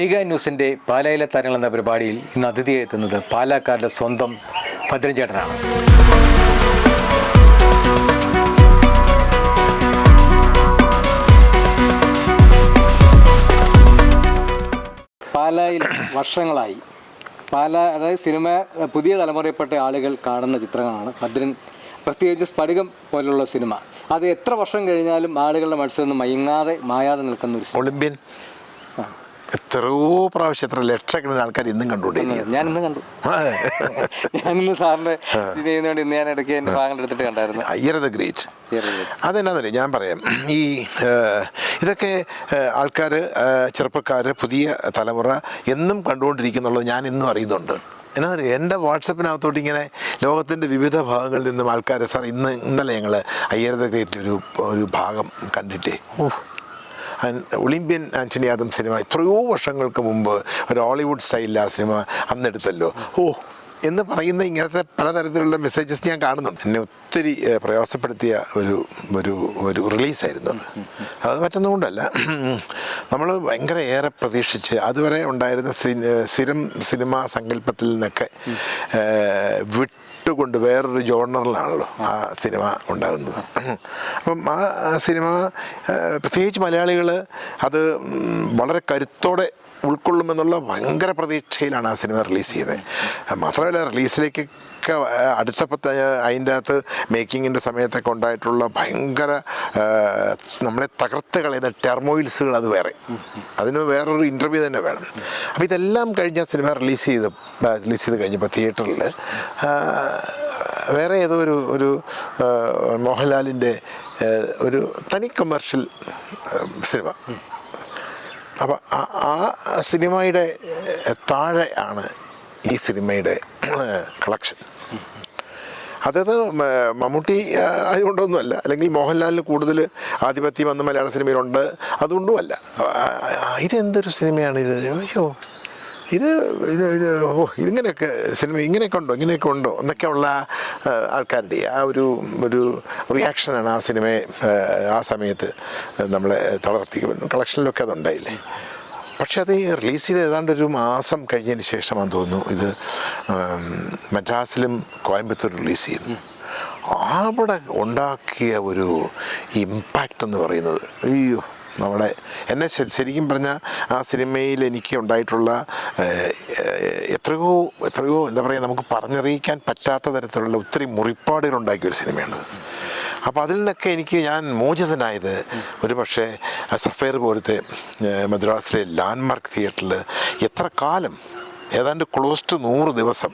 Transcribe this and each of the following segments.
വൈഗ ന്യൂസിന്റെ പാലായിലെ താരങ്ങൾ എന്ന പരിപാടിയിൽ ഇന്ന് അതിഥിയായി എത്തുന്നത് പാലക്കാരുടെ സ്വന്തം ഭദ്രഞ്ചേട്ടനാണ്. പാലായിൽ വർഷങ്ങളായി. പാല അതായത് സിനിമ പുതിയ തലമുറയിൽപ്പെട്ട ആളുകൾ കാണുന്ന ചിത്രങ്ങളാണ്. ഭദ്രൻ പ്രത്യേകിച്ച് സ്ഫടികം പോലുള്ള സിനിമ. അത് എത്ര വർഷം കഴിഞ്ഞാലും ആളുകളുടെ മനസ്സിൽ നിന്ന് മയങ്ങാതെ മായാതെ നിൽക്കുന്ന ഒരു ഒളിമ്പ്യൻ. എത്രയോ പ്രാവശ്യം എത്ര ലക്ഷക്കണക്കിന് ആൾക്കാർ ഇന്നും കണ്ടുകൊണ്ടിരിക്കുന്നു. ഞാനിന്ന് കണ്ടു. ഞാനിന്ന് സാറിന്റെ ഇത് ചെയ്യുന്നതുകൊണ്ട് ഇന്ന് ഞാൻ ഇടയ്ക്ക് എന്റെ ഭാഗങ്ങൾ എടുത്തിട്ട് കണ്ടായിരുന്നു. അയ്യർ ദ ഗ്രേറ്റ് അതെന്നാന്നല്ലേ ഞാൻ പറയാം. ഈ ഇതൊക്കെ ആൾക്കാർ ചെറുപ്പക്കാർ പുതിയ തലമുറ എന്നും കണ്ടുകൊണ്ടിരിക്കുന്നുള്ളത് ഞാൻ ഇന്നും അറിയുന്നുണ്ട്. എന്നാ പറയുക എന്റെ വാട്സപ്പിനകത്തോട്ട് ഇങ്ങനെ ലോകത്തിന്റെ വിവിധ ഭാഗങ്ങളിൽ നിന്നും ആൾക്കാർ സാർ ഇന്ന് ഇന്നലെ ഞങ്ങൾ അയ്യർ ദ ഗ്രേറ്റ് ഒരു ഒരു ഭാഗം കണ്ടിട്ടേ. ഓ ഒളിമ്പ്യൻ ആന്റണി ആദം സിനിമ എത്രയോ വർഷങ്ങൾക്ക് മുമ്പ് ഒരു ഹോളിവുഡ് സ്റ്റൈലിൽ ആ സിനിമ അന്നെടുത്തല്ലോ. ഓ എന്ന് പറയുന്ന ഇങ്ങനത്തെ പലതരത്തിലുള്ള മെസ്സേജസ് ഞാൻ കാണുന്നുണ്ട്. എന്നെ ഒത്തിരി പ്രയാസപ്പെടുത്തിയ ഒരു ഒരു ഒരു റിലീസായിരുന്നു അത്. മറ്റൊന്നുകൊണ്ടല്ല മറ്റൊന്നും കൊണ്ടല്ല. നമ്മൾ ഭയങ്കര ഏറെ പ്രതീക്ഷിച്ച് അതുവരെ ഉണ്ടായിരുന്ന സ്ഥിരം സിനിമാ സങ്കല്പത്തിൽ നിന്നൊക്കെ ഏഹ്, വിട്ടുകൊണ്ട് വേറൊരു ജോണറിലാണല്ലോ ആ സിനിമ ഉണ്ടാകുന്നത്. അപ്പം ആ സിനിമ പ്രത്യേകിച്ച് മലയാളികൾ അത് വളരെ കരുത്തോടെ ഉൾക്കൊള്ളുമെന്നുള്ള ഭയങ്കര പ്രതീക്ഷയിലാണ് ആ സിനിമ റിലീസ് ചെയ്തത്. മാത്രമല്ല റിലീസിലേക്ക് അടുത്തപ്പോൾ അതിന്റെ അകത്ത് മേക്കിങ്ങിന്റെ സമയത്തൊക്കെ ഉണ്ടായിട്ടുള്ള ഭയങ്കര നമ്മളെ തകർത്ത് കളയുന്ന ടെർമോയിൽസുകൾ അത് വേറെ. അതിന് വേറൊരു ഇന്റർവ്യൂ തന്നെ വേണം. അപ്പോൾ ഇതെല്ലാം കഴിഞ്ഞ സിനിമ റിലീസ് ചെയ്ത് റിലീസ് ചെയ്ത് കഴിഞ്ഞപ്പോൾ തിയേറ്ററിൽ വേറെ ഏതോ ഒരു ഒരു മോഹൻലാലിന്റെ ഒരു തനി കമേർഷ്യൽ സിനിമ. അപ്പം ആ- സിനിമയുടെ താഴെ ആണ് ഈ സിനിമയുടെ കളക്ഷൻ. അതായത് മമ്മൂട്ടി അതുകൊണ്ടൊന്നുമല്ല അല്ലെങ്കിൽ മോഹൻലാലിന് കൂടുതൽ ആധിപത്യം വന്ന മലയാള സിനിമയിലുണ്ട്. അതുകൊണ്ടുമല്ല. ഇതെന്തൊരു സിനിമയാണ് ഇത് അയ്യോ. ഇത് ഇത് ഇത് ഓ ഇതിങ്ങനെയൊക്കെ സിനിമ ഇങ്ങനെയൊക്കെ ഉണ്ടോ? ഇങ്ങനെയൊക്കെ ഉണ്ടോ? എന്നൊക്കെ ഉള്ള ആൾക്കാരുടെ ആ ഒരു ഒരു റിയാക്ഷനാണ് ആ സിനിമയെ ആ, സമയത്ത് നമ്മളെ തളർത്തി. കളക്ഷനിലൊക്കെ അതുണ്ടായില്ലേ? പക്ഷേ അത് റിലീസ് ചെയ്ത് ഏതാണ്ട് ഒരു മാസം കഴിഞ്ഞതിന് ശേഷമാണെന്ന് തോന്നുന്നു ഇത് മദ്രാസിലും കോയമ്പത്തൂർ റിലീസ് ചെയ്തു അവിടെ ഉണ്ടാക്കിയ ഒരു ഇമ്പാക്റ്റ് എന്ന് പറയുന്നത്. അയ്യോ. നമ്മുടെ എന്നെ ശരിക്കും പറഞ്ഞാൽ ആ സിനിമയിൽ എനിക്ക് ഉണ്ടായിട്ടുള്ള എത്രയോ എത്രയോ എന്താ പറയുക നമുക്ക് പറഞ്ഞറിയിക്കാൻ പറ്റാത്ത തരത്തിലുള്ള ഒത്തിരി മുറിപ്പാടുകൾ ഉണ്ടാക്കിയ ഒരു സിനിമയാണ് അപ്പോൾ അതിൽ നിന്നൊക്കെ എനിക്ക് ഞാൻ മോചിതനായത് ഒരു പക്ഷേ സഫേർ പോലത്തെ മദ്രാസിലെ ലാൻഡ്മാർക്ക് തിയേറ്ററിൽ എത്ര കാലം ഏതാണ്ട് ക്ലോസ് ടു നൂറ് ദിവസം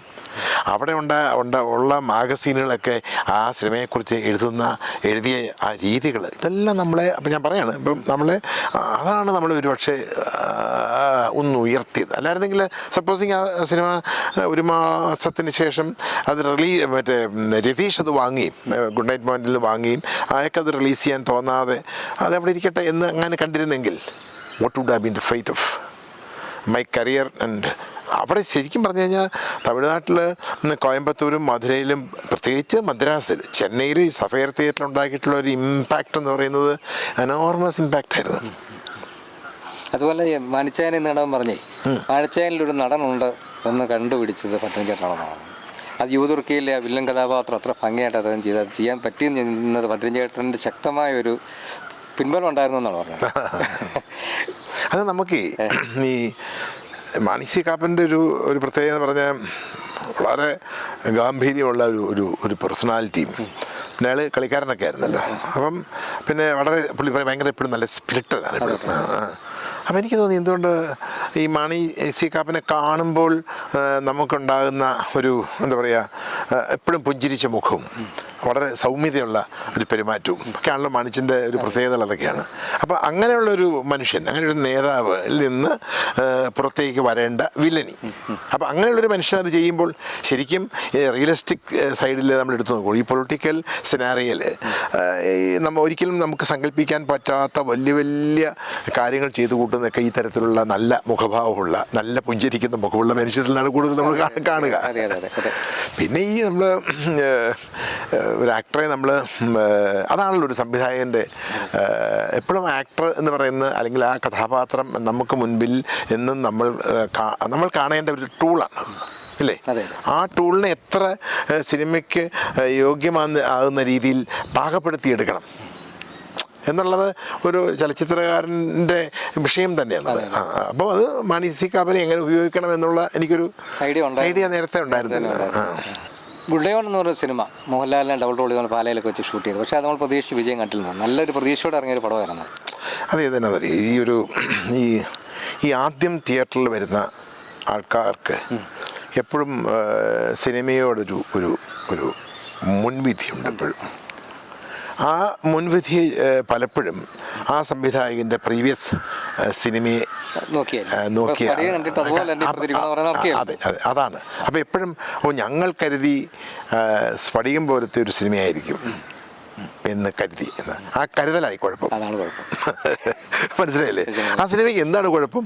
അവിടെ ഉണ്ട ഉണ്ട ഉള്ള മാഗസീനുകളൊക്കെ ആ സിനിമയെക്കുറിച്ച് എഴുതുന്ന എഴുതിയ ആ രീതികൾ ഇതെല്ലാം നമ്മളെ അപ്പം ഞാൻ പറയാണ് ഇപ്പം നമ്മളെ അതാണ് നമ്മൾ ഒരുപക്ഷെ ഒന്ന് ഉയർത്തിയത്. അല്ലായിരുന്നെങ്കിൽ സപ്പോസിങ് ആ സിനിമ ഒരു മാസത്തിന് ശേഷം അത് റിലീ മറ്റേ രതീഷ് അത് വാങ്ങി ഗുഡ് നൈറ്റ് നിന്ന് വാങ്ങിയും അത് റിലീസ് ചെയ്യാൻ തോന്നാതെ അതവിടെ ഇരിക്കട്ടെ എന്ന് അങ്ങനെ കണ്ടിരുന്നെങ്കിൽ what would have been the fight of my career and അവിടെ ശരിക്കും പറഞ്ഞു കഴിഞ്ഞാൽ തമിഴ്നാട്ടിൽ കോയമ്പത്തൂരും മധുരയിലും പ്രത്യേകിച്ച് മദ്രാസിൽ ചെന്നൈയിൽ ഈ സഫയർ തിയേറ്റർ ഉണ്ടാക്കിയിട്ടുള്ള ഒരു ഇമ്പാക്റ്റ് എന്ന് പറയുന്നത് അനോർമസ് ഇമ്പാക്റ്റ് ആയിരുന്നു. അതുപോലെ മാണിച്ചായൻ നടൻ പറഞ്ഞേ മാണിച്ചായനിൽ ഒരു നടനുണ്ട് എന്ന് കണ്ടുപിടിച്ചത് ഭദ്രൻചേട്ടനാണെന്നാണ് അത് യൂതുർക്കിയിലെ ആ വില്ലൻ കഥാപാത്രം അത്ര ഭംഗിയായിട്ട് അദ്ദേഹം ചെയ്ത് അത് ചെയ്യാൻ പറ്റിയെന്ന് ഭദ്രൻചേട്ടന്റെ ശക്തമായ ഒരു പിൻബലം ഉണ്ടായിരുന്നു എന്നാണ് പറഞ്ഞത്. അത് നമുക്ക് ഈ മാണിസി കാപ്പന്റെ ഒരു ഒരു പ്രത്യേകത എന്ന് പറഞ്ഞാൽ വളരെ ഗാംഭീര്യമുള്ള ഒരു ഒരു ഒരു പേഴ്സണാലിറ്റിയും പിന്നെ അയാൾ കളിക്കാരനൊക്കെ ആയിരുന്നല്ലോ. അപ്പം പിന്നെ വളരെ പുള്ളി ഭയങ്കര എപ്പോഴും നല്ല സ്പിരിറ്റഡാണ്. എപ്പോഴും അപ്പം എനിക്ക് തോന്നി എന്തുകൊണ്ട് ഈ മാണി സി കാപ്പനെ കാണുമ്പോൾ നമുക്കുണ്ടാകുന്ന ഒരു എന്താ പറയുക എപ്പോഴും പുഞ്ചിരിച്ച മുഖവും വളരെ സൗമ്യതയുള്ള ഒരു പെരുമാറ്റവും ഒക്കെയാണല്ലോ മണിച്ചിന്റെ ഒരു പ്രത്യേകതകൾ അതൊക്കെയാണ്. അപ്പോൾ അങ്ങനെയുള്ള ഒരു മനുഷ്യൻ അങ്ങനെ ഒരു നേതാവിൽ നിന്ന് പുറത്തേക്ക് വരേണ്ട വില്ലനി. അപ്പോൾ അങ്ങനെയുള്ളൊരു മനുഷ്യൻ അത് ചെയ്യുമ്പോൾ ശരിക്കും റിയലിസ്റ്റിക് സൈഡിൽ നമ്മൾ എടുത്തു നോക്കും. ഈ പൊളിറ്റിക്കൽ സിനാറിയൽ നമ്മൾ ഒരിക്കലും നമുക്ക് സങ്കല്പിക്കാൻ പറ്റാത്ത വലിയ വലിയ കാര്യങ്ങൾ ചെയ്തു കൂട്ടുന്നൊക്കെ ഈ തരത്തിലുള്ള നല്ല മുഖഭാവമുള്ള നല്ല പുഞ്ചരിക്കുന്ന മുഖമുള്ള മനുഷ്യരിലാണ് കൂടുതൽ നമ്മൾ കാണുക. പിന്നെ ഈ നമ്മൾ ഒരു ആക്ടറെ നമ്മൾ അതാണല്ലോ ഒരു സംവിധായകന്റെ എപ്പോഴും ആക്ടർ എന്ന് പറയുന്ന അല്ലെങ്കിൽ ആ കഥാപാത്രം നമുക്ക് മുൻപിൽ എന്നും നമ്മൾ നമ്മൾ കാണേണ്ട ഒരു ടൂളാണ് അതെ. ആ ടൂളിനെ എത്ര സിനിമയ്ക്ക് യോഗ്യമാകുന്ന ആകുന്ന രീതിയിൽ പാകപ്പെടുത്തിയെടുക്കണം. എന്നുള്ളത് ഒരു ചലച്ചിത്രകാരന്റെ വിഷയം തന്നെയാണ് അപ്പോൾ അത് മാണി സി കാപ്പനെ എങ്ങനെ ഉപയോഗിക്കണം എന്നുള്ള എനിക്കൊരു ഐഡിയ ഉണ്ട് ഐഡിയ നേരത്തെ ഉണ്ടായിരുന്നില്ല. ഗുഡയോൺ എന്ന് പറഞ്ഞ സിനിമ മോഹൻലാലിനെ ഡബിൾ റോൾ പാലയിലൊക്കെ വെച്ച് ഷൂട്ട് ചെയ്തു. പക്ഷേ അത് നമ്മൾ പ്രതീക്ഷിച്ച് വിജയം കണ്ടില്ല നല്ലൊരു പ്രതീക്ഷയോടെ ഇറങ്ങിയൊരു പടമായിരുന്നു അതെ. തന്നെ അറിയാം ഈ ഒരു ഈ ഈ ആദ്യം തിയേറ്ററിൽ വരുന്ന ആൾക്കാർക്ക് എപ്പോഴും സിനിമയോടൊരു ഒരു ഒരു മുൻവിധിയുണ്ട് എപ്പോഴും. ആ മുൻവിധി പലപ്പോഴും ആ സംവിധായകന്റെ പ്രീവിയസ് സിനിമയെ നോക്കിയ. അതെ അതെ അതാണ്. അപ്പോൾ എപ്പോഴും ഓ ഞങ്ങൾ കരുതി സ്ഫടികം പോലത്തെ ഒരു സിനിമയായിരിക്കും. എന്ന് കരുതി എന്ന്. ആ കരുതലായി കുഴപ്പം. മനസ്സിലായില്ലേ? ആ സിനിമയ്ക്ക് എന്താണ് കുഴപ്പം?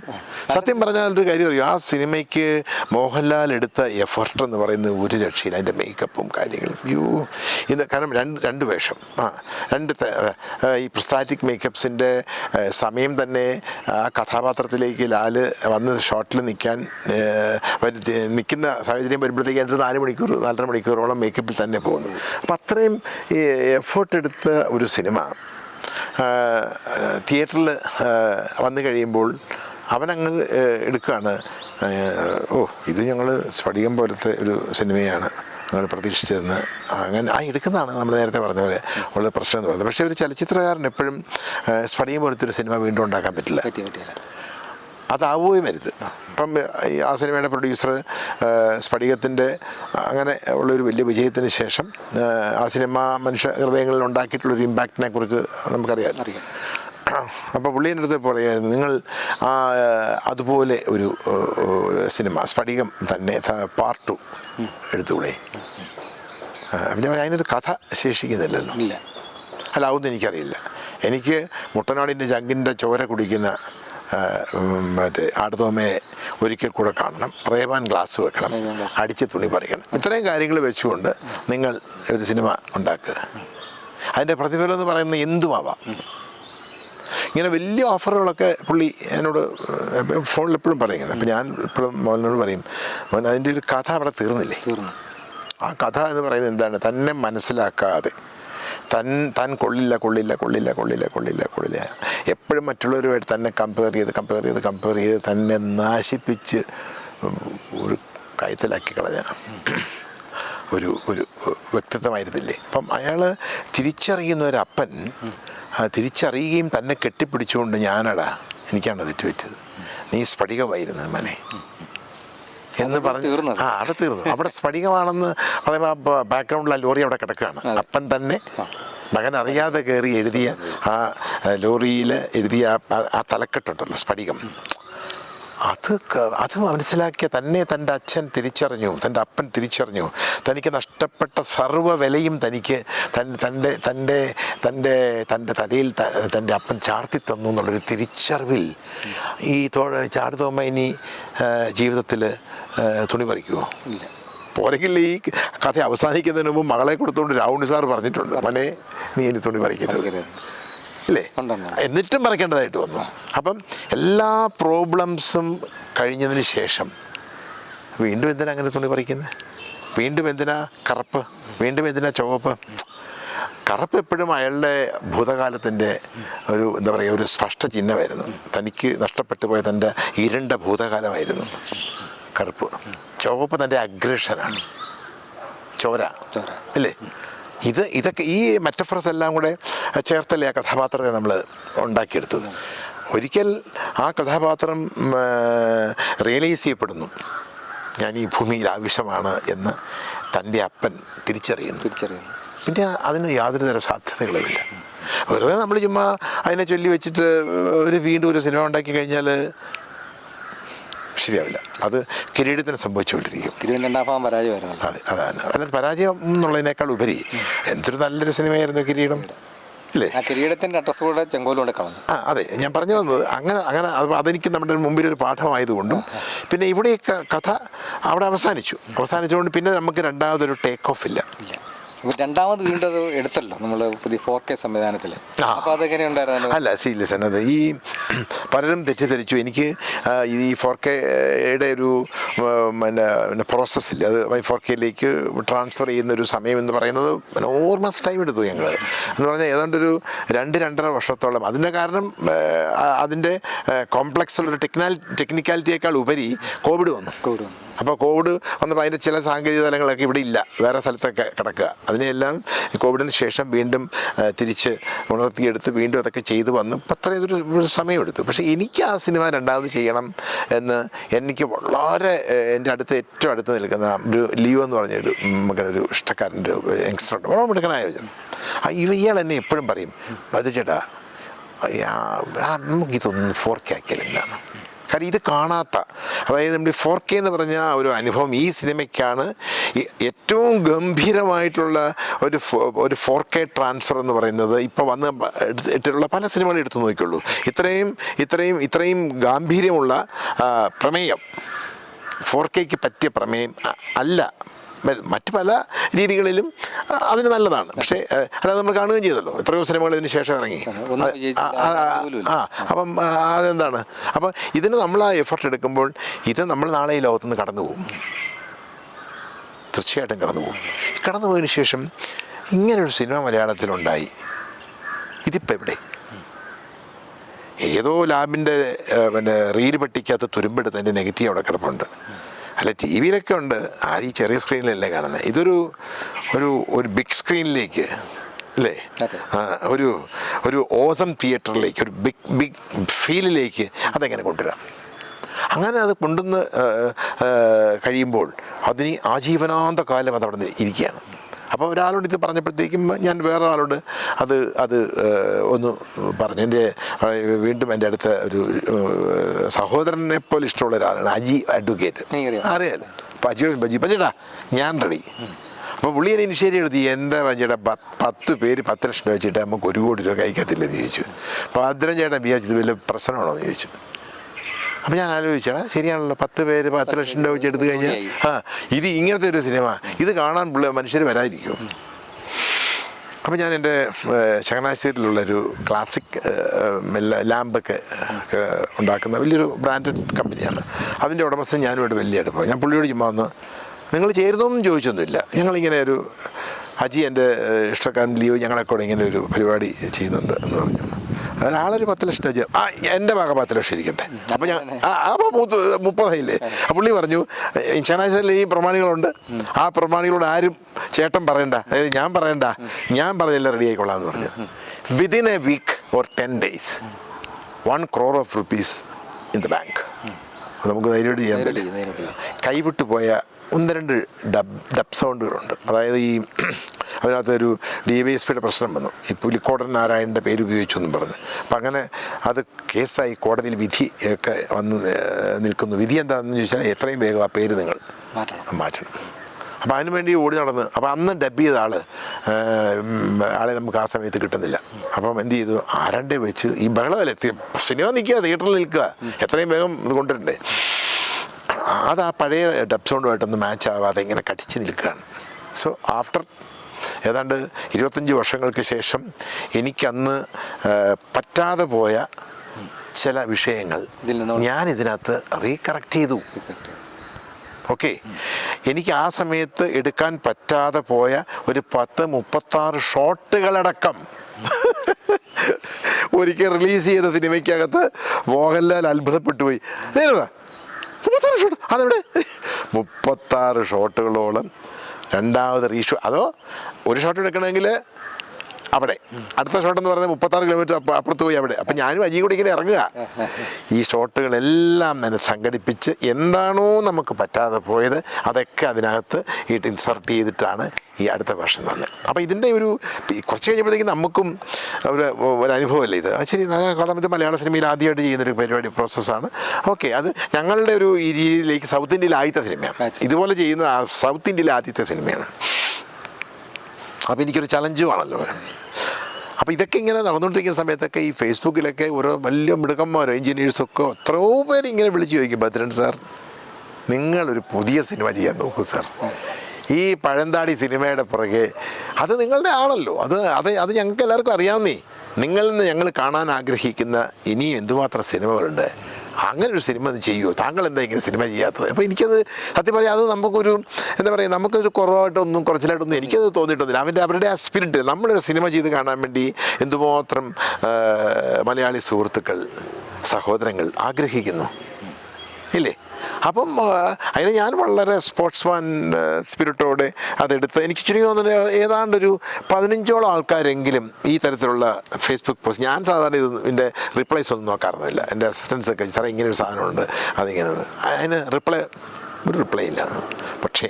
സത്യം പറഞ്ഞാൽ ഒരു കാര്യം അറിയും? ആ സിനിമയ്ക്ക് മോഹൻലാൽ എടുത്ത എഫർട്ട് എന്ന് പറയുന്ന ഒരു രക്ഷയില്ല. അതിന്റെ മേക്കപ്പും കാര്യങ്ങളും. യൂ ഇത് കാരണം രണ്ട് രണ്ട് വേഷം. ആ രണ്ട് ഈ പ്രസ്താറ്റിക് മേക്കപ്സിന്റെ സമയം തന്നെ ആ കഥാപാത്രത്തിലേക്ക് ലാൽ വന്ന് ഷോട്ടിൽ നിൽക്കാൻ നിൽക്കുന്ന സാഹചര്യം വരുമ്പോഴത്തേക്ക് എന്റെ നാല് മണിക്കൂർ നാലര മണിക്കൂറോളം മേക്കപ്പിൽ തന്നെ പോകുന്നു. അപ്പം അത്രയും എഫേർട്ട് എടുത്ത ഒരു സിനിമ തിയേറ്ററിൽ വന്നു കഴിയുമ്പോൾ അവനങ്ങ് എടുക്കുകയാണ്. ഓ ഇത് ഞങ്ങൾ സ്ഫടികം പോലത്തെ ഒരു സിനിമയാണ് ഞങ്ങൾ പ്രതീക്ഷിച്ചതെന്ന് അങ്ങനെ ആ എടുക്കുന്നതാണ് നമ്മൾ നേരത്തെ പറഞ്ഞ പോലെ ഉള്ള പ്രശ്നം എന്ന് പറയുന്നത്. പക്ഷേ ഒരു ചലച്ചിത്രകാരൻ എപ്പോഴും സ്ഫടികം പോലത്തെ ഒരു സിനിമ വീണ്ടും ഉണ്ടാക്കാൻ പറ്റില്ല. അതാവുകയും വരുത് ഇപ്പം ഈ ആ സിനിമയുടെ പ്രൊഡ്യൂസർ സ്ഫടികത്തിന്റെ അങ്ങനെ ഉള്ളൊരു വലിയ വിജയത്തിന് ശേഷം ആ, സിനിമ മനുഷ്യ ഹൃദയങ്ങളിൽ ഉണ്ടാക്കിയിട്ടുള്ളൊരു ഇമ്പാക്റ്റിനെ കുറിച്ച് നമുക്കറിയാം. അപ്പോൾ പുള്ളി എന്റെ അടുത്ത് പറയുമായിരുന്നു നിങ്ങൾ ആ അതുപോലെ ഒരു സിനിമ സ്ഫടികം തന്നെ പാർട്ട് ടു എടുത്തുകൂടെ? അതിനൊരു കഥ ശേഷിക്കുന്നില്ലല്ലോ അല്ല അതൊന്നും എനിക്കറിയില്ല. എനിക്ക് മുട്ടനാടിന്റെ ജങ്കിന്റെ ചോര കുടിക്കുന്ന മറ്റേ ആടുതോമയെ ഒരിക്കൽ കൂടെ കാണണം. റേവാൻ ഗ്ലാസ് വെക്കണം. അടിച്ച് തുണി പറിക്കണം. ഇത്രയും കാര്യങ്ങൾ വെച്ചുകൊണ്ട് നിങ്ങൾ ഒരു സിനിമ ഉണ്ടാക്കുക. അതിന്റെ പ്രതിഫലം എന്ന് പറയുന്നത് എന്തുമാവാം? ഇങ്ങനെ വലിയ ഓഫറുകളൊക്കെ പുള്ളി എന്നോട് ഫോണിൽ എപ്പോഴും പറയുന്നത് അപ്പം ഞാൻ എപ്പോഴും മോഹനോട് പറയും മോൻ അതിന്റെ ഒരു കഥ അവിടെ തീർന്നില്ലേ? ആ കഥ എന്ന് പറയുന്നത് എന്താണ്? തന്നെ മനസ്സിലാക്കാതെ. തൻ താൻ കൊള്ളില്ല കൊള്ളില്ല കൊള്ളില്ല കൊള്ളില്ല കൊള്ളില്ല കൊള്ളില്ല. എപ്പോഴും മറ്റുള്ളവരുമായിട്ട് തന്നെ കമ്പയർ ചെയ്ത് കമ്പയർ ചെയ്ത് കമ്പയർ ചെയ്ത് തന്നെ നാശിപ്പിച്ച് ഒരു കയത്തിലാക്കി കളഞ്ഞ ഒരു ഒരു വ്യക്തിത്വമായിരുന്നില്ലേ? അപ്പം അയാൾ തിരിച്ചറിയുന്ന ഒരപ്പൻ തിരിച്ചറിയുകയും തന്നെ കെട്ടിപ്പിടിച്ചുകൊണ്ട് ഞാനടാ എനിക്കാണ് തെറ്റുപറ്റിയത് നീ സ്ഫടികമായിരുന്നു മനെ. എന്ന് പറഞ്ഞു. ആ അവിടെ തീർന്നു അവിടെ സ്ഫടികമാണെന്ന് പറയുമ്പോൾ ബാക്ക്ഗ്രൗണ്ടിൽ ആ ലോറി അവിടെ കിടക്കുകയാണ്. അപ്പൻ തന്നെ മകൻ അറിയാതെ കയറി എഴുതിയ ആ ലോറിയിൽ എഴുതിയ ആ- തലക്കെട്ടുണ്ടല്ലോ സ്ഫടികം. അത് അത് മനസ്സിലാക്കിയ തന്നെ തന്റെ അച്ഛൻ തിരിച്ചറിഞ്ഞു തന്റെ അപ്പൻ തിരിച്ചറിഞ്ഞു. തനിക്ക് നഷ്ടപ്പെട്ട സർവ വിലയും തനിക്ക് തൻ തന്റെ തന്റെ തന്റെ തന്റെ തലയിൽ തന്റെ അപ്പൻ ചാർത്തി തന്നു എന്നുള്ളൊരു തിരിച്ചറിവിൽ ഈ ഇനി ജീവിതത്തിൽ തുണി പറിക്കുമോ ഇല്ല പോരെങ്കിൽ ഈ കഥ അവസാനിക്കുന്നതിന് മുമ്പ് മകളെ കൊടുത്തുകൊണ്ട് രാവുണ്ണി സാർ പറഞ്ഞിട്ടുണ്ട്. മനെ നീ ഇനി തുണി പറിക്കരുത്. അല്ലേ ഇല്ലേ? എന്നിട്ടും പറിക്കേണ്ടതായിട്ട് വന്നു. അപ്പം എല്ലാ പ്രോബ്ലംസും കഴിഞ്ഞതിന് ശേഷം വീണ്ടും എന്തിനാ അങ്ങനെ തുണി പറിക്കുന്നത് വീണ്ടും എന്തിനാ കറുപ്പ്? വീണ്ടും എന്തിനാ ചുവപ്പ്? കറുപ്പ് എപ്പോഴും അയാളുടെ ഭൂതകാലത്തിന്റെ ഒരു എന്താ പറയുക ഒരു സ്പഷ്ട ചിഹ്നമായിരുന്നു. തനിക്ക് നഷ്ടപ്പെട്ടു പോയ തന്റെ ഇരുണ്ട ഭൂതകാലമായിരുന്നു. കറുപ്പ്. ചുവപ്പ് തന്റെ അഗ്രഷനാണ് ചോര. അല്ലേ ഇത് ഇതൊക്കെ ഈ മെറ്റഫറസ് എല്ലാം കൂടെ ചേർത്തല്ലേ ആ കഥാപാത്രത്തെ നമ്മൾ ഉണ്ടാക്കിയെടുത്തത്? ഒരിക്കൽ ആ കഥാപാത്രം റിയലൈസ് ചെയ്യപ്പെടുന്നു. ഞാൻ ഈ ഭൂമിയിൽ ആവശ്യമാണ് എന്ന് തന്റെ അപ്പൻ തിരിച്ചറിയുന്നു. തിരിച്ചറിയുന്നു. പിന്നെ അതിന് യാതൊരു തരം സാധ്യതകളുമില്ല. വെറുതെ നമ്മൾ ചുമ്മാ അതിനെ ചൊല്ലി വെച്ചിട്ട് ഒരു വീണ്ടും ഒരു സിനിമ ഉണ്ടാക്കി കഴിഞ്ഞാൽ ശരിയാവില്ല അത് കിരീടത്തിന് സംഭവിച്ചുകൊണ്ടിരിക്കും. ഇരുപത്തി രണ്ടാം ഭാഗം പരാജയമായിരുന്നു. അതെ അതാണ്. അല്ല പരാജയം എന്നുള്ളതിനേക്കാൾ ഉപരി എന്തൊരു നല്ലൊരു സിനിമയായിരുന്നു കിരീടം ഇല്ലേ? ആ കിരീടത്തിന്റെ അഡ്രസ് കൂടെ ചെങ്കോലുകൊണ്ട് കളഞ്ഞു. ആ അതെ. ഞാൻ പറഞ്ഞു വന്നത് അങ്ങനെ അങ്ങനെ അത് അതെനിക്ക് നമ്മുടെ മുമ്പിൽ ഒരു പാഠമായതുകൊണ്ടും പിന്നെ ഇവിടെ കഥ അവിടെ അവസാനിച്ചു. അവസാനിച്ചുകൊണ്ട് പിന്നെ നമുക്ക് രണ്ടാമതൊരു ടേക്ക് ഓഫ് ഇല്ല. രണ്ടാമത് വീണ്ടും അത് എടുത്തല്ലോ നമ്മൾ പുതിയ ഫോർ കെ സംവിധാനത്തിൽ അപ്പോൾ അതെങ്ങനെ ഉണ്ടായിരുന്നു? അല്ല സീരിയസ് അത് ഈ പലരും തെറ്റിദ്ധരിച്ചു. എനിക്ക് ഈ ഫോർ കെയുടെ ഒരു പിന്നെ പ്രോസസ്സില്ല അത് ഫോർ കെയിലേക്ക് ട്രാൻസ്ഫർ ചെയ്യുന്ന ഒരു സമയം എന്ന് പറയുന്നത് ഓർമസ് ടൈം എടുത്തു ഞങ്ങൾ എന്ന് പറഞ്ഞാൽ ഏതാണ്ട് ഒരു രണ്ട് രണ്ടര വർഷത്തോളം. അതിന്റെ കാരണം അതിന്റെ കോംപ്ലക്സ് ഉള്ളൊരു ടെക്നാൽ ടെക്നിക്കാലിറ്റിയേക്കാൾ ഉപരി കോവിഡ് വന്നു. കോവിഡ് അപ്പോൾ കോവിഡ് വന്നപ്പോൾ അതിന്റെ ചില സാങ്കേതിക തലങ്ങളൊക്കെ ഇവിടെ ഇല്ല. വേറെ സ്ഥലത്തൊക്കെ കിടക്കുക. അതിനെല്ലാം കോവിഡിന് ശേഷം വീണ്ടും തിരിച്ച് ഉണർത്തിയെടുത്ത് വീണ്ടും അതൊക്കെ ചെയ്തു വന്നു. ഇപ്പം അത്രയും ഒരു സമയമെടുത്തു. പക്ഷേ എനിക്ക് ആ സിനിമ രണ്ടാമത് ചെയ്യണം എന്ന് എനിക്ക് വളരെ എന്റെ അടുത്ത് ഏറ്റവും അടുത്ത് നിൽക്കുന്ന ഒരു ലിയോ എന്ന് പറഞ്ഞ ഒരു മകനൊരു ഇഷ്ടക്കാരന്റെ യങ്സ്റ്റർ ഉണ്ട്. വളരെ മിടുക്കനായ ഇവ ഇയാൾ എന്നെ എപ്പോഴും പറയും അത് ചേട്ടാ നമുക്കിതൊന്ന് ഫോർ കെ ആക്കിയാൽ എന്താണ്? കാരണം ഇത് കാണാത്ത അതായത് നമ്മൾ ഫോർ കെ എന്ന് പറഞ്ഞ ഒരു അനുഭവം ഈ സിനിമയ്ക്കാണ്. ഏറ്റവും ഗംഭീരമായിട്ടുള്ള ഒരു ഒരു ഫോർ കെ ട്രാൻസ്ഫർ എന്ന് പറയുന്നത് ഇപ്പോൾ വന്ന് ഇട്ടിട്ടുള്ള പല സിനിമകളും എടുത്തു നോക്കിയുള്ളൂ. ഇത്രയും ഇത്രയും ഇത്രയും ഗാംഭീര്യമുള്ള പ്രമേയം ഫോർ കെക്ക് പറ്റിയ പ്രമേയം അല്ല. മറ്റ് പല രീതികളിലും അതിന് നല്ലതാണ്. പക്ഷേ അല്ലാതെ നമ്മൾ കാണുകയും ചെയ്തല്ലോ. എത്രയോ സിനിമകൾ ഇതിന് ശേഷം ഇറങ്ങി. ആ, അപ്പം അതെന്താണ്? അപ്പം ഇതിന് നമ്മൾ ആ എഫർട്ട് എടുക്കുമ്പോൾ ഇത് നമ്മൾ നാളെ ഈ ലോകത്തുനിന്ന് കടന്നു പോകും. തീർച്ചയായിട്ടും കടന്നു പോകും. കടന്നു പോയതിന് ശേഷം ഇങ്ങനൊരു സിനിമ മലയാളത്തിലുണ്ടായി. ഇതിപ്പോൾ എവിടെ? ഏതോ ലാബിന്റെ പിന്നെ റീൽ പെട്ടിക്കകത്ത് തുരുമ്പെടുത്ത് അതിന്റെ നെഗറ്റീവ് അവിടെ കിടപ്പുണ്ട്. അല്ല ടി വിയിലൊക്കെ ഉണ്ട്. ആ ഈ ചെറിയ സ്ക്രീനിലല്ലേ കാണുന്നത് ഇതൊരു ഒരു ഒരു ബിഗ് സ്ക്രീനിലേക്ക് അല്ലേ? ഒരു ഒരു ഓസം തിയേറ്ററിലേക്ക് ഒരു ബിഗ് ബിഗ് ഫീലിലേക്ക് അതെങ്ങനെ കൊണ്ടുവരാം? അങ്ങനെ അത് കൊണ്ടുവന്ന് കഴിയുമ്പോൾ അതിന് ആജീവനാന്ത കാലം അത് അവിടെ ഇരിക്കുകയാണ്. അപ്പോൾ ഒരാളോട് ഇത് പറഞ്ഞപ്പോഴത്തേക്കും ഞാൻ വേറെ ആളോട് അത് അത് ഒന്ന് പറഞ്ഞു. എന്റെ വീണ്ടും എന്റെ അടുത്ത ഒരു സഹോദരനെ പോലെ ഇഷ്ടമുള്ള ഒരാളാണ് അജി അഡ്വക്കേറ്റ്. അറിയാലോ? അപ്പോൾ അജി ബജി ബജിടാ ഞാൻ റെഡി അപ്പോൾ പുള്ളി എന്നെ ചെയ്തു. എടുത്ത് എന്താ ബജിയുടെ പത്ത് പേര് പത്ത് ലക്ഷം രൂപ വെച്ചിട്ട് നമുക്ക് ഒരു കോടി രൂപ കഴിക്കത്തില്ലെന്ന് ചോദിച്ചു. അപ്പോൾ ഭദ്രം ചേട്ടൻ വിചാരിച്ചത് വലിയ പ്രശ്നമാണോ എന്ന് ചോദിച്ചു. അപ്പം ഞാൻ ആലോചിച്ചടാ ശരിയാണല്ലോ പത്ത് പേര് പത്ത് ലക്ഷം രൂപ വെച്ച് എടുത്തു കഴിഞ്ഞാൽ ആ ഇത് ഇങ്ങനത്തെ ഒരു സിനിമ. ഇത് കാണാൻ പിള്ളേർ മനുഷ്യർ വരാതിരിക്കും. അപ്പം ഞാൻ എന്റെ ചങ്ങനാശ്ശേരിയിലുള്ളൊരു ക്ലാസിക് ലാമ്പൊക്കെ ഉണ്ടാക്കുന്ന വലിയൊരു ബ്രാൻഡഡ് കമ്പനിയാണ് അതിന്റെ ഉടമസ്ഥൻ ഞാനുമായിട്ട് വലിയ അടുപ്പം ഞാൻ പുള്ളിയോട് ചുമ്മാ വന്ന് നിങ്ങൾ ചേരുന്നൊന്നും ചോദിച്ചൊന്നുമില്ല. ഞങ്ങളിങ്ങനെ ഒരു അജി എന്റെ ഇഷ്ടക്കാരൻ ലിയോ ഞങ്ങളെക്കൂടെ കൂടെ ഇങ്ങനെ ഒരു പരിപാടി ചെയ്യുന്നുണ്ട് എന്ന് പറഞ്ഞു. ഒരാളൊരു പത്ത് ലക്ഷം രൂപ ആ എന്റെ ഭാഗം പത്ത് ലക്ഷം ഇരിക്കട്ടെ. അപ്പോൾ ഞാൻ ആ അപ്പോൾ മൂത്ത് മുപ്പതായില്ലേ പുള്ളി പറഞ്ഞു ചങ്ങനാശ്ശേരിയിൽ ഈ പ്രമാണികളുണ്ട്. ആ പ്രമാണികളോട് ആരും ചേട്ടൻ പറയണ്ട. അതായത് ഞാൻ പറയണ്ട. ഞാൻ പറഞ്ഞില്ല റെഡി ആയിക്കൊള്ളാം എന്ന് പറഞ്ഞു within a week or ten days one crore of rupees in the bank നമുക്ക് ധൈര്യമായിട്ട് ചെയ്യാൻ പറ്റും. കൈവിട്ടു പോയ ഒന്ന് രണ്ട് ഡബ് ഡബ് സൗണ്ടുകളുണ്ട്. അതായത് ഈ അതിനകത്തൊരു ഡി വൈ എസ് പിയുടെ പ്രശ്നം വന്നു. ഈ പുലിക്കോടൻ നാരായണന്റെ പേര് ഉപയോഗിച്ചു എന്നും പറഞ്ഞു. അപ്പം അങ്ങനെ അത് കേസായി കോടതിയിൽ വിധി ഒക്കെ വന്ന് നിൽക്കുന്നു. വിധി എന്താണെന്ന് ചോദിച്ചാൽ എത്രയും വേഗം ആ പേര് നിങ്ങൾ മാറ്റണം. മാറ്റണം. അപ്പോൾ അതിന് വേണ്ടി ഓടി നടന്ന് അപ്പോൾ അന്ന് ഡബ് ചെയ്ത ആൾ ആളെ നമുക്ക് ആ സമയത്ത് കിട്ടുന്നില്ല. അപ്പം എന്ത് ചെയ്തു? ആരണ്ടേ വെച്ച് ഈ ബഹളമല്ലേ സിനിമ നിൽക്കുക തിയേറ്ററിൽ നിൽക്കുക. എത്രയും വേഗം ഇത് കൊണ്ടുവരണ്ടേ? അത് ആ പഴയ ഡബ് സൗണ്ടുമായിട്ടൊന്ന് മാച്ച് ആവാതെ ഇങ്ങനെ കടിച്ചു നിൽക്കുകയാണ്. സോ ആഫ്റ്റർ ഏതാണ്ട് ഇരുപത്തഞ്ച് വർഷങ്ങൾക്ക് ശേഷം എനിക്കന്ന് പറ്റാതെ പോയ ചില വിഷയങ്ങൾ ഞാൻ ഇതിനകത്ത് റീകറക്റ്റ് ചെയ്തു. ഓക്കെ എനിക്ക് ആ സമയത്ത് എടുക്കാൻ പറ്റാതെ പോയ ഒരു പത്ത് മുപ്പത്താറ് ഷോട്ടുകളടക്കം ഒരിക്കൽ റിലീസ് ചെയ്ത സിനിമയ്ക്കകത്ത് മോഹൻലാൽ അത്ഭുതപ്പെട്ടു പോയി. അതെവിടെ? മുപ്പത്താറ് ഷോട്ടുകളോളം രണ്ടാമത് റീഷോ അതോ ഒരു ഷോട്ട് എടുക്കണമെങ്കിൽ അവിടെ. അടുത്ത ഷോട്ട് എന്ന് പറഞ്ഞാൽ മുപ്പത്താറ് കിലോമീറ്റർ അപ്പുറത്ത് പോയി അവിടെ. അപ്പം ഞാനും അജി കൂടി ഇങ്ങനെ ഇറങ്ങുക. ഈ ഷോട്ടുകളെല്ലാം തന്നെ സംഘടിപ്പിച്ച് എന്താണോ നമുക്ക് പറ്റാതെ പോയത് അതൊക്കെ അതിനകത്ത് ഇട്ട് ഇൻസർട്ട് ചെയ്തിട്ടാണ് ഈ അടുത്ത വർഷം വന്നത്. അപ്പോൾ ഇതിന്റെ ഒരു കുറച്ച് കഴിഞ്ഞപ്പോഴത്തേക്ക് നമുക്കും ഒരു ഒരു അനുഭവമല്ലേ ഇത്? ശരി കാരണം ഇത് മലയാള സിനിമയിൽ ആദ്യമായിട്ട് ചെയ്യുന്നൊരു പരിപാടി പ്രോസസ്സാണ് ഓക്കെ അത് ഞങ്ങളുടെ ഒരു ഈ രീതിയിലേക്ക് സൗത്ത് ഇന്ത്യയിലെ ആദ്യത്തെ സിനിമയാണ്. ഇതുപോലെ ചെയ്യുന്ന സൗത്ത് ഇന്ത്യയിലെ ആദ്യത്തെ സിനിമയാണ്. അപ്പോൾ എനിക്കൊരു ചലഞ്ചുമാണല്ലോ അപ്പോൾ ഇതൊക്കെ ഇങ്ങനെ നടന്നുകൊണ്ടിരിക്കുന്ന സമയത്തൊക്കെ ഈ ഫേസ്ബുക്കിലൊക്കെ ഓരോ വലിയ മിടുക്കന്മാരോ എഞ്ചിനീയേഴ്സൊക്കെ എത്രയോ പേര് ഇങ്ങനെ വിളിച്ച് ചോദിക്കും ഭദ്രൻ സാർ നിങ്ങളൊരു പുതിയ സിനിമ ചെയ്യാൻ നോക്കൂ സാർ. ഈ പഴന്താടി സിനിമയുടെ പുറകെ അത് നിങ്ങളുടെ ആണല്ലോ അത് അത് അത് ഞങ്ങൾക്ക് എല്ലാവർക്കും അറിയാവുന്നേ. നിങ്ങളിൽ നിന്ന് ഞങ്ങൾ കാണാൻ ആഗ്രഹിക്കുന്ന ഇനിയും എന്തുമാത്രം സിനിമകളുണ്ട്? അങ്ങനെ ഒരു സിനിമ ചെയ്യുമോ താങ്കൾ എന്താ ഇങ്ങനെ സിനിമ ചെയ്യാത്തത്? അപ്പോൾ എനിക്കത് സത്യം പറയാം അത് നമുക്കൊരു എന്താ പറയുക നമുക്കൊരു കുറവായിട്ടൊന്നും കുറച്ചിലായിട്ടൊന്നും എനിക്കത് തോന്നിയിട്ടൊന്നുമില്ല. അവന്റെ അവരുടെ ആ സ്പിരിറ്റ് നമ്മളൊരു സിനിമ ചെയ്ത് കാണാൻ വേണ്ടി എന്തുമാത്രം മലയാളി സുഹൃത്തുക്കൾ സഹോദരങ്ങൾ ആഗ്രഹിക്കുന്നു. ഇല്ലേ? അപ്പം അതിനെ ഞാൻ വളരെ സ്പോർട്സ്മാൻ സ്പിരിറ്റോടെ അതെടുത്ത് എനിക്ക് ചുരുങ്ങി തോന്നുന്നത് ഏതാണ്ടൊരു പതിനഞ്ചോളം ആൾക്കാരെങ്കിലും ഈ തരത്തിലുള്ള ഫേസ്ബുക്ക് പോസ്റ്റ് ഞാൻ സാധാരണ ഇത് ഇതിന്റെ റിപ്ലൈസ് ഒന്നും നോക്കാറൊന്നുമില്ല. എന്റെ അസിസ്റ്റൻസ് ഒക്കെ സാറേ ഇങ്ങനെ ഒരു സാധനമുണ്ട്. അതിങ്ങനെ അതിന് റിപ്ലൈ ഒരു റിപ്ലൈ ഇല്ല. പക്ഷേ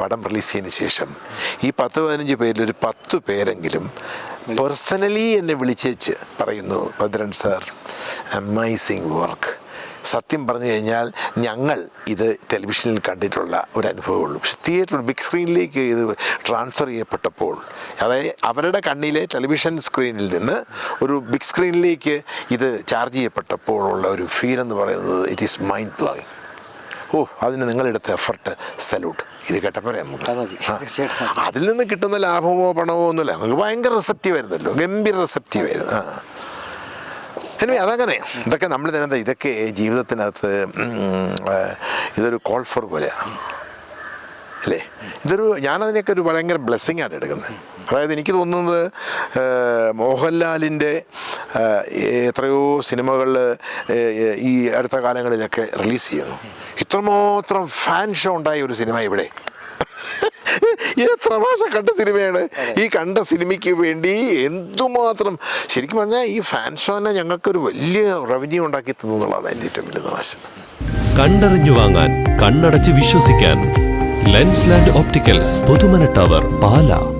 പടം റിലീസ് ചെയ്തതിന് ശേഷം ഈ പത്ത് പതിനഞ്ച് പേരിൽ ഒരു പത്ത് പേരെങ്കിലും പേഴ്സണലി എന്നെ വിളിച്ചേച്ച് പറയുന്നു ഭദ്രൻ സാർ അമൈസിങ് വർക്ക് സത്യം പറഞ്ഞു കഴിഞ്ഞാൽ ഞങ്ങൾ ഇത് ടെലിവിഷനിൽ കണ്ടിട്ടുള്ള ഒരു അനുഭവമുള്ളൂ പക്ഷെ തിയേറ്റർ ബിഗ് സ്ക്രീനിലേക്ക് ഇത് ട്രാൻസ്ഫർ ചെയ്യപ്പെട്ടപ്പോൾ അതായത് അവരുടെ കണ്ണിലെ ടെലിവിഷൻ സ്ക്രീനിൽ നിന്ന് ഒരു ബിഗ് സ്ക്രീനിലേക്ക് ഇത് ചാർജ് ചെയ്യപ്പെട്ടപ്പോഴുള്ള ഒരു ഫീൽ എന്ന് പറയുന്നത് ഇറ്റ് ഈസ് മൈൻഡ് ബ്ലോയിങ് ഓ അതിന് നിങ്ങളെടുത്ത എഫർട്ട് സല്യൂട്ട് ഇത് കേട്ടപ്പോഴേ നമുക്ക്. അതിൽ നിന്ന് കിട്ടുന്ന ലാഭമോ പണമോ ഒന്നുമില്ല. നമുക്ക് ഭയങ്കര റിസപ്റ്റീവ് ആയിരുന്നല്ലോ. ഗംഭീര റിസപ്റ്റീവ് ആയിരുന്നു. ആ. എനിവേ അതങ്ങനെ. ഇതൊക്കെ നമ്മൾ തന്നെ ഇതൊക്കെ ജീവിതത്തിനകത്ത് ഇതൊരു കോൾ ഫോർ പോലെയാണ് അല്ലേ? ഇതൊരു ഞാനതിനെയൊക്കെ ഒരു ഭയങ്കര ബ്ലെസ്സിങ് ആണ് എടുക്കുന്നത്. അതായത് എനിക്ക് തോന്നുന്നത് മോഹൻലാലിന്റെ എത്രയോ സിനിമകൾ ഈ അടുത്ത കാലങ്ങളിലൊക്കെ റിലീസ് ചെയ്യുന്നു. ഇത്രമാത്രം ഫാൻ ഷോ ഉണ്ടായ ഒരു സിനിമ ഇവിടെ. എത്ര ഭാഷ കണ്ട സിനിമയാണ്. ഈ കണ്ട സിനിമയ്ക്ക് വേണ്ടി എന്തുമാത്രം ശരിക്കും പറഞ്ഞാൽ ഈ ഫാൻ ഷോനെ ഞങ്ങൾക്കൊരു വലിയ റവന്യൂ ഉണ്ടാക്കി തന്നു എന്നുള്ളതാണ് എന്റെ ഏറ്റവും വലിയ തമാശ. കണ്ടറിഞ്ഞു വാങ്ങാൻ കണ്ണടച്ച് വിശ്വസിക്കാൻ lens land opticals Puthumana tower Pala.